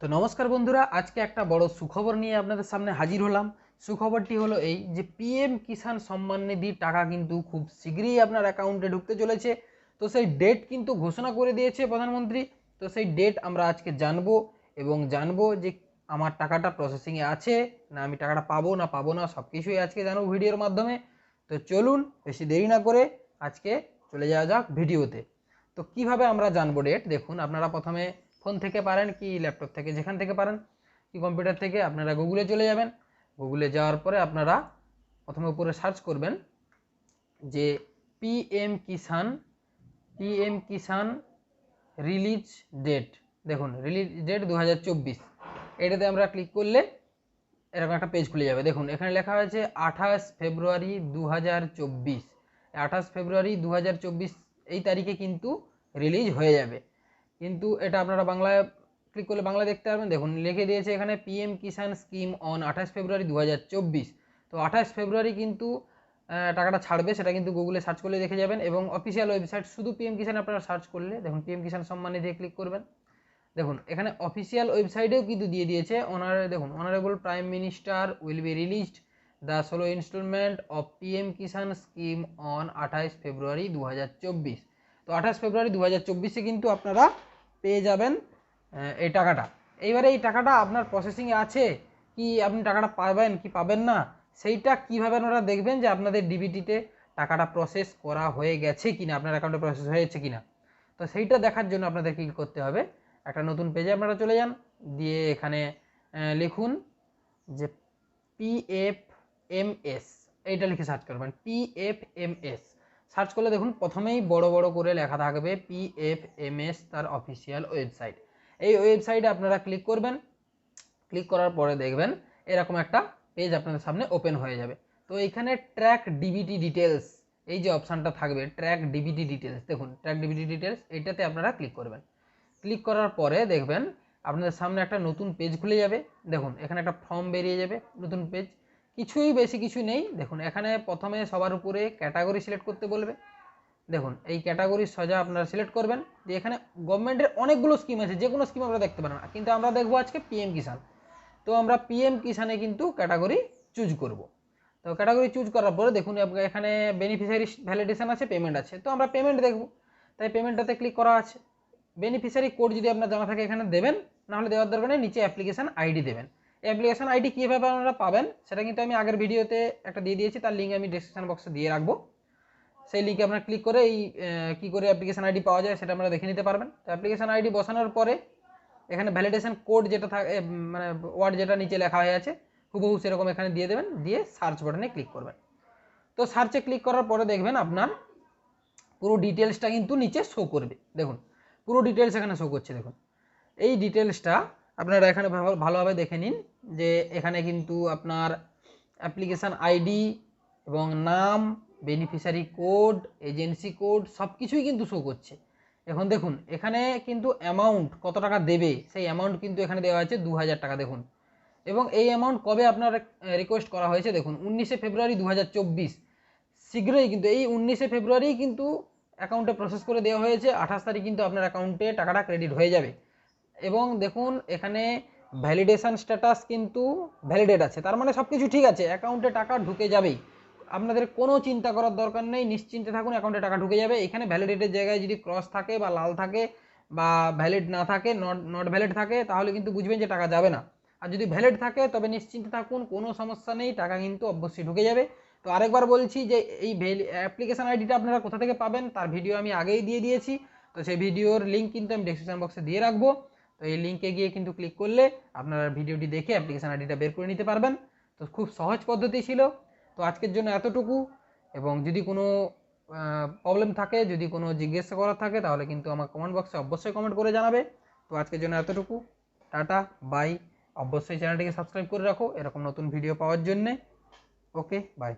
তো নমস্কার বন্ধুরা, আজকে একটা বড় সুখবর নিয়ে আপনাদের সামনে হাজির হলাম। সুখবরটি হলো এই যে পিএম কিষাণ সম্মান নিধির টাকা কিন্তু খুব শীঘ্রই আপনার অ্যাকাউন্টে ঢুকতে চলেছে। তো সেই ডেট কিন্তু ঘোষণা করে দিয়েছে প্রধানমন্ত্রী। তো সেই ডেট আমরা আজকে জানব এবং জানব যে আমার টাকাটা প্রসেসিংয়ে আছে না আমি টাকাটা পাবো না পাবো না সব কিছুই আজকে জানব ভিডিওর মাধ্যমে। তো চলুন বেশি দেরি না করে আজকে চলে যাওয়া যাক ভিডিওতে। তো কীভাবে আমরা জানব ডেট দেখুন, আপনারা প্রথমে ফোন থেকে পারেন কি ল্যাপটপ থেকে? যেখান থেকে পারেন কি কম্পিউটার থেকে? আপনারা গুগলে চলে যাবেন। গুগলে যাওয়ার পরে আপনারা প্রথমে উপরে সার্চ করবেন যে PM Kisan PM Kisan release date. দেখুন, রিলিজ ডেট দু হাজার চব্বিশ। এটাতে আমরা ক্লিক করলে এরকম একটা পেজ খুলে যাবে। দেখুন, এখানে লেখা হয়েছে আঠাশ ফেব্রুয়ারি দু হাজার চব্বিশ। আঠাশ ফেব্রুয়ারি দু হাজার চব্বিশ এই তারিখে কিন্তু রিলিজ হয়ে যাবে। কিন্তু এটা আপনারা বাংলায় ক্লিক করলে বাংলা দেখতে পারবেন। দেখুন, লিখে দিয়েছে এখানে পিএম কিষাণ স্কিম অন আঠাশ ফেব্রুয়ারি দু হাজার চব্বিশ। তো আঠাশ ফেব্রুয়ারি কিন্তু টাকাটা ছাড়বে, সেটা কিন্তু গুগলে সার্চ করলে দেখে যাবেন এবং অফিসিয়াল ওয়েবসাইট শুধু পিএম কিষাণ আপনারা সার্চ করলে, দেখুন পিএম কিষাণ সম্মান নিধি ক্লিক করবেন। দেখুন, এখানে অফিসিয়াল ওয়েবসাইটেও কিন্তু দিয়ে দিয়েছে ওনার দেখুন honourable prime minister will be released the ষোলো instalment of PM Kisan scheme on আঠাইশ ফেব্রুয়ারি দু হাজার চব্বিশ। তো আঠাশ ফেব্রুয়ারি দু কিন্তু আপনারা পেয়ে যাবেন এই টাকাটা। এইবারে এই টাকাটা আপনার প্রসেসিংয়ে আছে কি আপনি টাকাটা পাবেন কি পাবেন না, সেইটা কীভাবে আপনারা দেখবেন যে আপনাদের ডিবিটিতে টাকাটা প্রসেস করা হয়ে গেছে কিনা, আপনার অ্যাকাউন্টে প্রসেস হয়েছে কিনা। তো সেইটা দেখার জন্য আপনাদের কী করতে হবে, একটা নতুন পেজে আপনারা চলে যান, দিয়ে এখানে লিখুন যে পিএফ এমএস এইটা লিখে সার্চ করবেন পিএফ এমএস সার্চ করলে দেখুন প্রথমেই বড় বড় করে লেখা থাকবে পিএফ এমএস তার অফিসিয়াল ওয়েবসাইট এই ওয়েবসাইটে আপনারা ক্লিক করবেন। ক্লিক করার পরে দেখবেন এরকম একটা পেজ আপনাদের সামনে ওপেন হয়ে যাবে। তো এইখানে ট্র্যাক ডিবিটি ডিটেলস এই যে অপশানটা থাকবে ট্র্যাক ডিবিটি ডিটেলস দেখুন ট্র্যাক ডিবিটি ডিটেলস এটাতে আপনারা ক্লিক করবেন। ক্লিক করার পরে দেখবেন আপনাদের সামনে একটা নতুন পেজ খুলে যাবে। দেখুন এখানে একটা ফর্ম বেরিয়ে যাবে, নতুন পেজ কিছুই বেশি কিছু নেই। দেখুন, এখানে প্রথমে সবার উপরে ক্যাটাগরি সিলেক্ট করতে বলবে। দেখুন, এই ক্যাটাগরি সোজা আপনারা সিলেক্ট করবেন। দিয়ে এখানে গভর্নমেন্টের অনেকগুলো স্কিম আছে যে কোনো স্কিম আমরা দেখতে পারেন। কিন্তু আমরা দেখব আজকে পিএম কিষাণ তো আমরা পিএম কিষানে কিন্তু ক্যাটাগরি চুজ করব। তো ক্যাটাগরি চুজ করার পরে দেখুন এখানে বেনিফিশিয়ারি ভ্যালিডেশন আছে পেমেন্ট আছে। তো আমরা পেমেন্ট দেখব। তাই পেমেন্টটাতে ক্লিক করা আছে। বেনিফিশিয়ারি কোড যদি আপনার জানা থাকে, এখানে দেবেন। নাহলে দেওয়ার দরকার নেই, নিচে অ্যাপ্লিকেশন আইডি দেবেন। অ্যাপ্লিকেশন আইডি কীভাবে আপনারা পাবেন, সেটা কিন্তু আমি আগের ভিডিওতে একটা দিয়ে দিয়েছি, তার লিঙ্ক আমি ডিসক্রিপশন বক্সে দিয়ে রাখব। সেই লিঙ্কে আপনারা ক্লিক করে এই কি করে অ্যাপ্লিকেশন আইডি পাওয়া যায় সেটা আপনারা দেখে নিতে পারবেন। তো অ্যাপ্লিকেশন আইডি বসানোর পরে এখানে ভ্যালিডেশন কোড যেটা থাকে মানে ওয়ার্ড যেটা নিচে লেখা হয়ে আছে, হুবহু সেরকম এখানে দিয়ে দেবেন, দিয়ে সার্চ বাটনে ক্লিক করবেন। তো সার্চে ক্লিক করার পরে দেখবেন আপনার পুরো ডিটেলসটা কিন্তু নিচে শো করবে। দেখুন, পুরো ডিটেলস এখানে শো করছে, দেখুন। এই ডিটেলসটা আপনারা এখানে ভালো- ভালোভাবে দেখে নিন যে এখানে কিন্তু আপনার অ্যাপ্লিকেশান আইডি এবং নাম বেনিফিশিয়ারি কোড এজেন্সি কোড সব কিছুই কিন্তু শো করছে। এখন দেখুন, এখানে কিন্তু অ্যামাউন্ট কত টাকা দেবে, সেই অ্যামাউন্ট কিন্তু এখানে দেওয়া আছে দু টাকা, দেখুন। এবং এই অ্যামাউন্ট কবে আপনার রিকোয়েস্ট করা হয়েছে, দেখুন, উনিশে ফেব্রুয়ারি দু হাজার চব্বিশ। শীঘ্রই কিন্তু এই উনিশে ফেব্রুয়ারি কিন্তু অ্যাকাউন্টে প্রসেস করে দেওয়া হয়েছে, আঠাশ তারিখ কিন্তু আপনার অ্যাকাউন্টে টাকাটা ক্রেডিট হয়ে যাবে। এবং দেখুন, এখানে ভ্যালিডেশন স্ট্যাটাস কিন্তু ভ্যালিডেট আছে। তার মানে সব কিছু ঠিক আছে অ্যাকাউন্টে টাকা ঢুকে যাবেই। আপনাদের কোনো চিন্তা করার দরকার নেই, নিশ্চিন্তে থাকুন অ্যাকাউন্টে টাকা ঢুকে যাবে। এখানে ভ্যালিডেটের জায়গায় যদি ক্রস থাকে বা লাল থাকে বা ভ্যালিড না থাকে নট নট ভ্যালিড থাকে, তাহলে কিন্তু বুঝবেন যে টাকা যাবে না। আর যদি ভ্যালিড থাকে, তবে নিশ্চিন্তে থাকুন, কোনো সমস্যা নেই, টাকা কিন্তু অবশ্যই ঢুকে যাবে। তো আরেকবার বলছি যে এই অ্যাপ্লিকেশন আইডিটা আপনারা কোথা থেকে পাবেন, তার ভিডিও আমি আগেই দিয়ে দিয়েছি। তো সেই ভিডিওর লিঙ্ক কিন্তু আমি ডিসক্রিপশন বক্সে দিয়ে রাখব। তো এই লিঙ্কে গিয়ে কিন্তু ক্লিক করলে আপনারা ভিডিওটি দেখে অ্যাপ্লিকেশন আইডিটা বের করে নিতে পারবেন। তো খুব সহজ পদ্ধতি ছিল। তো আজকের জন্য এতটুকু। এবং যদি কোনো প্রবলেম থাকে, যদি কোনো জিজ্ঞাসা করার থাকে, তাহলে কিন্তু আমার কমেন্ট বক্সে অবশ্যই কমেন্ট করে জানাবে। তো আজকের জন্য এতটুকু। টাটা বাই অবশ্যই চ্যানেলটিকে সাবস্ক্রাইব করে রাখো। এরকম নতুন ভিডিও পাওয়ার জন্যে। Okay bye